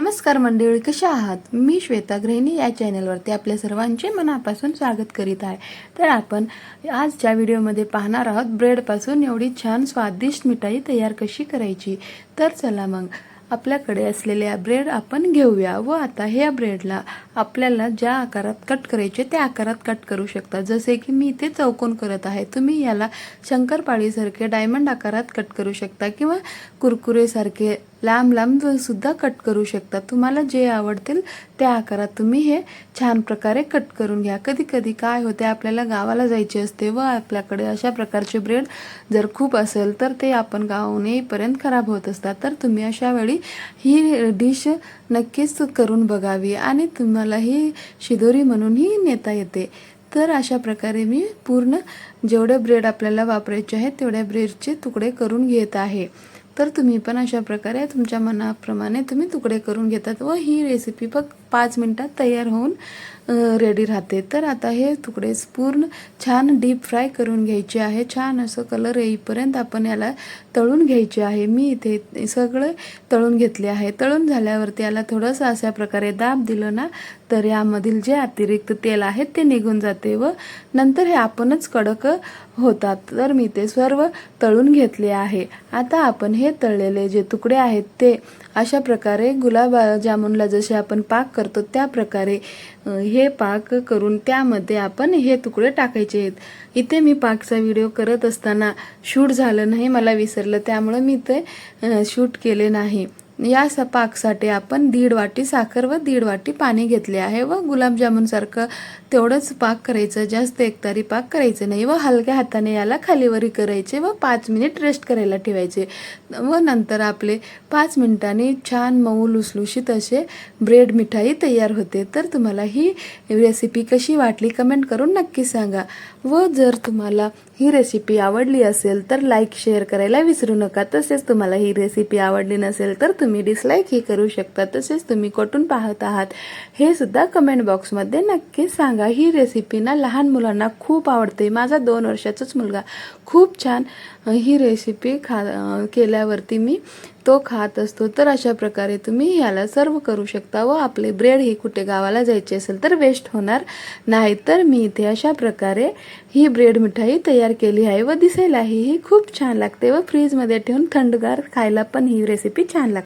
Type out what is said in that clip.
नमस्कार मंडळी कशा आहात? मी श्वेता गृहिणी या चॅनलवरती आपल्या सर्वांचे मनापासून स्वागत करीत आहे. तर आपण आजच्या व्हिडिओमध्ये पाहणार आहोत ब्रेडपासून एवढी छान स्वादिष्ट मिठाई तयार कशी करायची? तर चला मग आपल्याकडे असलेल्या ब्रेड आपण घेऊया व आता ह्या ब्रेडला आपल्याला ज्या आकारात कट करायचे त्या आकारात कट करू शकता. जसे की मी इथे चौकोन करत आहे. तुम्ही याला शंकरपाळीसारखे डायमंड आकारात कट करू शकता किंवा कुरकुरेसारखे लांब लांब सुद्धा कट करू शकता. तुम्हाला जे आवडतील त्या आकारात तुम्ही हे छान प्रकारे कट करून घ्या. कधी कधी काय होते आपल्याला गावाला जायचे असते व आपल्याकडे अशा प्रकारचे ब्रेड जर खूप असेल तर ते आपण गावाहून येईपर्यंत खराब होत असतात. तर तुम्ही अशा वेळी ही डिश नक्कीच करून बघावी आणि तुम्हाला ही शिदोरी म्हणूनही नेता येते. तर अशा प्रकारे मी पूर्ण जेवढे ब्रेड आपल्याला वापरायचे आहेत तेवढ्या ब्रेडचे तुकडे करून घेत आहे. तर तुम्ही पण अशा प्रकारे तुमच्या मनाप्रमाणे तुम्ही तुकडे करून घेतात व ही रेसिपी फक्त पाच मिनटात तयार होऊन रेडी राहते. तर आता हे तुकडेच पूर्ण छान डीप फ्राय करून घ्यायचे आहे. छान असं कलर येईपर्यंत आपण याला तळून घ्यायचे आहे. मी इथे सगळं तळून घेतले आहे. तळून झाल्यावरती याला थोडंसं अशा प्रकारे दाब दिलं ना तर यामधील जे अतिरिक्त तेल आहे ते निघून जाते व नंतर हे आपणच कडक होतात. तर मी ते सर्व तळून घेतले आहे. आता आपण हे तळलेले जे तुकडे आहेत ते अशा प्रकारे गुलाब जामुनला जसे आपण पाक करतो त्या प्रकारे हे हे पाक करून त्यामध्ये आपण हे तुकडे टाकायचे आहेत. इथे मी पाकचा व्हिडिओ करत असताना शूट झालं नाही मला विसरलं. त्यामुळं मी ते शूट केले नाही. या स पाकसाठी आपण दीड वाटी साखर व दीड वाटी पाणी घेतले आहे व गुलाबजामुनसारखं तेवढंच पाक करायचं जास्त एकतारी पाक करायचं नाही व हलक्या हाताने याला खालीवरी करायचे व पाच मिनिट रेस्ट करायला ठेवायचे. व नंतर आपले पाच मिनिटांनी छान मऊ लुसलुशीत असे ब्रेड मिठाई तयार होते. तर तुम्हाला ही रेसिपी कशी वाटली कमेंट करून नक्की सांगा. व जर तुम्हाला ही रेसिपी आवडली असेल तर लाईक शेअर करायला विसरू नका. तसेच तुम्हाला ही रेसिपी आवडली नसेल तर तुम्ही तुम्ही डिसलाईकही करू शकता तसेच तुम्ही कुठून पाहत आहात हे सुद्धा कमेंट बॉक्समध्ये नक्की सांगा. ही रेसिपी ना लहान मुलांना खूप आवडते. माझा दोन वर्षाचाच मुलगा खूप छान ही रेसिपी खा केल्यावरती मी तो खात असतो. तर अशा प्रकारे तुम्ही ह्याला सर्व करू शकता व आपले ब्रेड हे कुठे गावाला जायचे असेल तर वेस्ट होणार नाही. तर मी इथे अशा प्रकारे ही ब्रेड मिठाई तयार केली आहे व दिसायलाही ही खूप छान लागते व फ्रीजमध्ये ठेवून थंडगार खायला पण ही रेसिपी छान लागते.